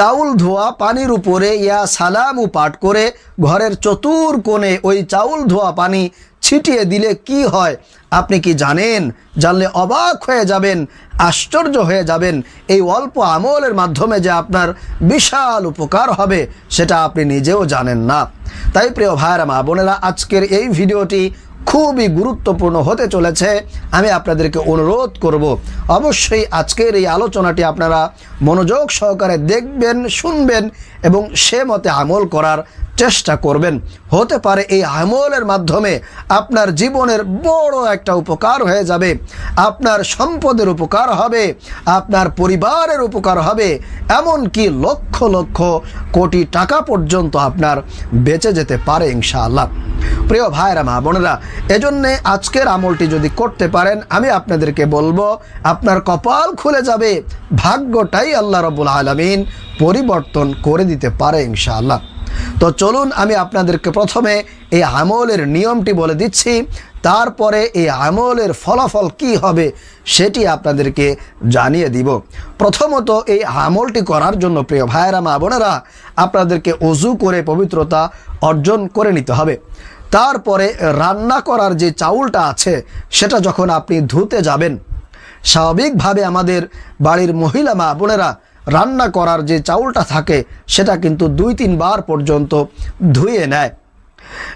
চাউল ধোয়া পানির উপরে ইয়া সালামু পাঠ করে ঘরের চতুর কোণে ওই চাউল ধোয়া পানি ছিটিয়ে দিলে কি হয়? আপনি কি জানেন? জানলে অবাক হয়ে যাবেন, আশ্চর্য হয়ে যাবেন। এই অল্প আমলের মাধ্যমে যে আপনার বিশাল উপকার হবে, সেটা আপনি নিজেও জানেন না। তাই প্রিয় ভাইয়েরা, মা বোনেরা, আজকের এই ভিডিওটি খুবই গুরুত্বপূর্ণ হতে চলেছে। আমি আপনাদেরকে অনুরোধ করব, অবশ্যই আজকের এই আলোচনাটি আপনারা মনোযোগ সহকারে দেখবেন, শুনবেন এবং সে মতে আমল করার চেষ্টা করবেন। হতে পারে এই আমলের মাধ্যমে আপনার জীবনের বড় একটা উপকার হয়ে যাবে। আপনার সম্পদের উপকার হবে, আপনার পরিবারের উপকার হবে, এমনকি লক্ষ লক্ষ কোটি টাকা পর্যন্ত আপনার বেঁচে যেতে পারে ইনশাআল্লাহ। প্রিয় ভাইরা মা বোনেরা, এজন্যে আজকের আমলটি যদি করতে পারেন, আমি আপনাদেরকে বলব, আপনার কপাল খুলে যাবে। ভাগ্যটাই আল্লাহ রবুল আলমিন পরিবর্তন করে দিতে পারে ইনশাআল্লাহ। তো চলুন আমি আপনাদেরকে প্রথমে এই আমলের নিয়মটি বলে দিচ্ছি, তারপরে এই আমলের ফলাফল কি হবে সেটি আপনাদেরকে জানিয়ে দিব। প্রথমত এই আমলটি করার জন্য প্রিয় ভাইয়েরা, মা বোনেরা, আপনাদেরকে অজু করে পবিত্রতা অর্জন করে নিতে হবে। তারপরে রান্না করার যে চাউলটা আছে, সেটা যখন আপনি ধুতে যাবেন, স্বাভাবিকভাবে আমাদের বাড়ির মহিলা মা বোনেরা রান্না করার যে চাউলটা থাকে, সেটা কিন্তু দুই তিনবার পর্যন্ত ধুয়ে নেয়।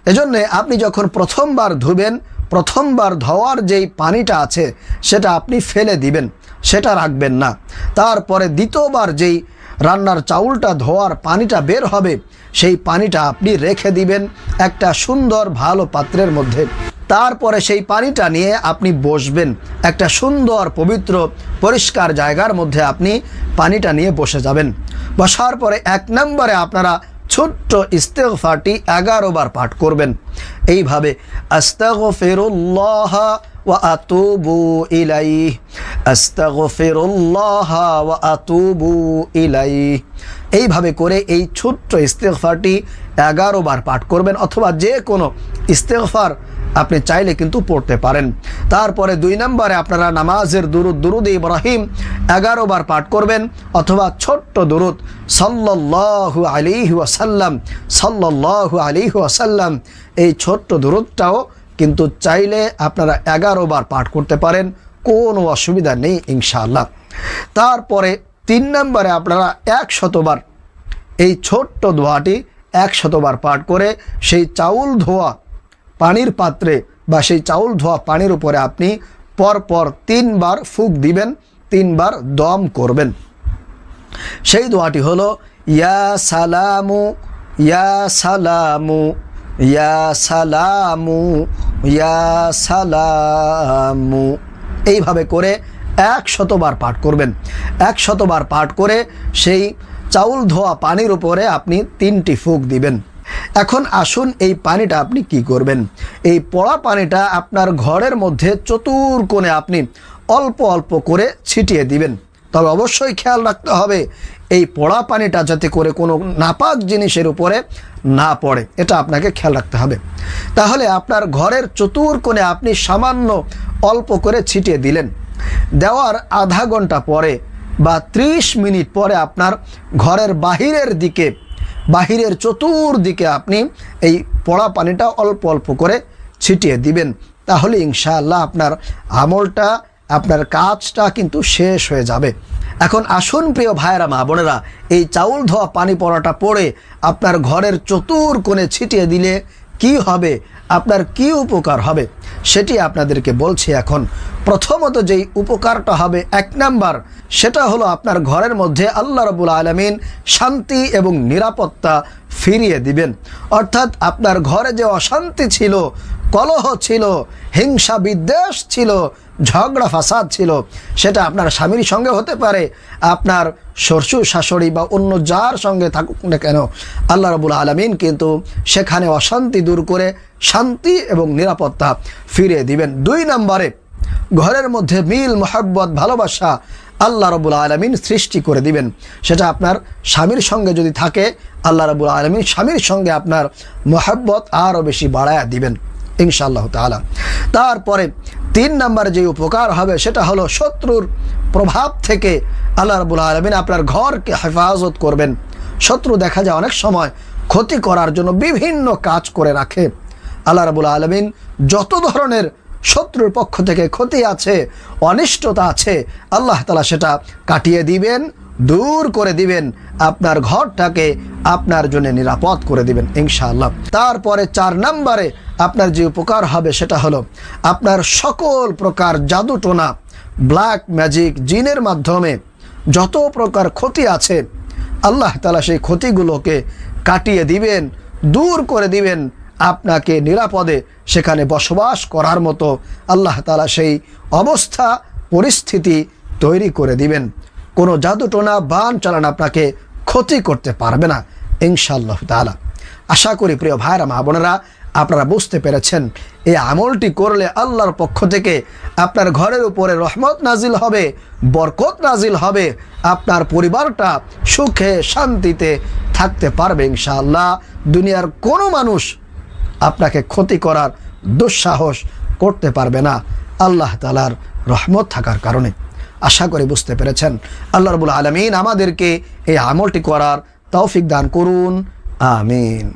এজন্যে আপনি যখন প্রথমবার ধুবেন, প্রথমবার ধোয়ার যেই পানিটা আছে, সেটা আপনি ফেলে দিবেন, সেটা রাখবেন না। তারপরে দ্বিতীয়বার যেই রান্নার চাউলটা ধোয়ার পানিটা বের হবে, সেই পানিটা আপনি রেখে দিবেন একটা সুন্দর ভালো পাত্রের মধ্যে। তারপরে সেই পানিটা নিয়ে আপনি বসবেন। একটা সুন্দর, পবিত্র, পরিষ্কার জায়গার মধ্যে আপনি পানিটা নিয়ে বসে যাবেন। বসার পরে এক নম্বরে আপনারা ছোট্ট ইস্তেগফারটি এগারো বার পাঠ করবেন। এইভাবে এইভাবে করে এই ছোট্ট ইস্তেগফারটি এগারো বার পাঠ করবেন অথবা যে কোনো ইস্তেগফার আপনি চাইলে কিন্তু পড়তে পারেন। তারপরে দুই নম্বরে আপনারা নামাজের দুরুদ দুরুদ ইব্রাহিম এগারো বার পাঠ করবেন অথবা ছোট্ট দুরুদ, সাল্লাল্লাহু আলিহি ওয়াসাল্লাম, সাল্লাল্লাহু আলিহি ওয়াসাল্লাম, এই ছোট্ট দুরুদটাও কিন্তু চাইলে আপনারা এগারো বার পাঠ করতে পারেন, কোনো অসুবিধা নেই ইনশাআল্লাহ। তারপরে তিন নম্বরে আপনারা এক শতবার এই ছোট্ট ধোয়াটি এক শতবার পাঠ করে সেই চাউল ধোয়া পানির পাত্রে বা সেই চাউল ধোয়া পানির উপরে আপনি পরপর তিনবার ফুক দিবেন, তিনবার দম করবেন। সেই দোয়াটি হলো, ইয়া সালামু ইয়া সালামু ইয়া সালামু ইয়া সালামু। এইভাবে করে এক শতবার পাঠ করবেন। এক শতবার পাঠ করে সেই চাউল ধোয়া পানির উপরে আপনি তিনটি ফুক দিবেন। এখন আসুন এই পানিটা আপনি কি করবেন? এই পড়া পানিটা আপনার ঘরের মধ্যে চতুর কোণে আপনি অল্প অল্প করে ছিটিয়ে দিবেন। তবে অবশ্যই খেয়াল রাখতে হবে, এই পড়া পানিটা যাতে করে কোনো নাপাক জিনিসের উপরে না পড়ে, এটা আপনাকে খেয়াল রাখতে হবে। তাহলে আপনার ঘরের চতুর কোণে আপনি সামান্য অল্প করে ছিটিয়ে দিলেন। দেওয়ার আধা ঘণ্টা পরে বা ত্রিশ মিনিট পরে আপনার ঘরের বাহিরের দিকে বাহিরের চতুর্দিকে আপনি এই পড়া পানিটা অল্প অল্প করে ছিটিয়ে দিবেন। তাহলে ইনশাআল্লাহ আপনার আমলটা, আপনার কাজটা কিন্তু শেষ হয়ে যাবে। এখন আসুন প্রিয় ভাইয়েরা, মা বোনেরা, এই চাউল ধোয়া পানি পড়াটা পড়ে আপনার ঘরের চতুর কোণে ছিটিয়ে দিলে কি হবে? আপনার কি উপকার হবে? সেটি আপনাদেরকে বলছি এখন। প্রথমত যেই উপকারটা হবে, এক নাম্বার, সেটা হলো আপনার ঘরের মধ্যে আল্লাহ রবুল আলমিন শান্তি এবং নিরাপত্তা ফিরিয়ে দিবেন। অর্থাৎ আপনার ঘরে যে অশান্তি ছিল, কলহ ছিল, হিংসা বিদ্বেষ ছিল ঝগড়া ফাসাদ ছিল, সেটা আপনার স্বামীর সঙ্গে হতে পারে, আপনার শ্বশুর শাশুড়ি বা অন্য যার সঙ্গে থাকুক না কেন, আল্লাহ রবুল আলমিন কিন্তু সেখানে অশান্তি দূর করে শান্তি এবং নিরাপত্তা ফিরে দিবেন। দুই নম্বরে, ঘরের মধ্যে মিল, মোহাব্বত, ভালোবাসা আল্লাহ রবুল আলমিন সৃষ্টি করে দিবেন। সেটা আপনার স্বামীর সঙ্গে যদি থাকে, আল্লাহ রবুল আলমিন স্বামীর সঙ্গে আপনার মোহাব্বত আরও বেশি বাড়ায়া দিবেন, ইনশাআল্লাহ তালা তারপরে তিন নাম্বার যে উপকার হবে সেটা হলো শত্রুর প্রভাব থেকে আল্লাহ রবুল আলমিন আপনার ঘরকে হেফাজত করবেন। শত্রু দেখা যায় অনেক সময় ক্ষতি করার জন্য বিভিন্ন কাজ করে রাখে। আল্লাহ রবুল আলমিন যত ধরনের শত্রুর পক্ষ থেকে ক্ষতি আছে, অনিষ্টতা আছে, আল্লাহ তালা সেটা কাটিয়ে দিবেন। দূর করে দিবেন, আপনার ঘরটাকে আপনার জন্য নিরাপদ করে দিবেন, ইনশাআল্লাহ। তারপরে চার নম্বরে আপনার যে উপকার হবে সেটা হলো আপনার সকল প্রকার জাদুটোনা ব্ল্যাক ম্যাজিক জিনের মাধ্যমে যত প্রকার ক্ষতি আছে, আল্লাহ তালা সেই ক্ষতিগুলোকে কাটিয়ে দিবেন, দূর করে দিবেন, আপনাকে নিরাপদে সেখানে বসবাস করার মতো আল্লাহ তালা সেই অবস্থা, পরিস্থিতি তৈরি করে দিবেন। কোনো জাদুটোনা বান চালান আপনাকে ক্ষতি করতে পারবে না, ইনশাআল্লাহ তালা আশা করি প্রিয় ভাইরা মা বোনেরা, আপনারা বুঝতে পেরেছেন, এই আমলটি করলে আল্লাহর পক্ষ থেকে আপনার ঘরের উপরে রহমত নাজিল হবে, বরকত নাজিল হবে, আপনার পরিবারটা সুখে, শান্তিতে থাকতে পারবে, ইনশাআল্লাহ। দুনিয়ার কোনো মানুষ আপনাকে ক্ষতি করার দুঃসাহস করতে পারবে না, আল্লাহ তালার রহমত থাকার কারণে। আশা করে বুঝতে পেরেছেন। আল্লাহ রবুল আলমিন আমাদেরকে এই আমলটি করার তৌফিক দান করুন। আমিন।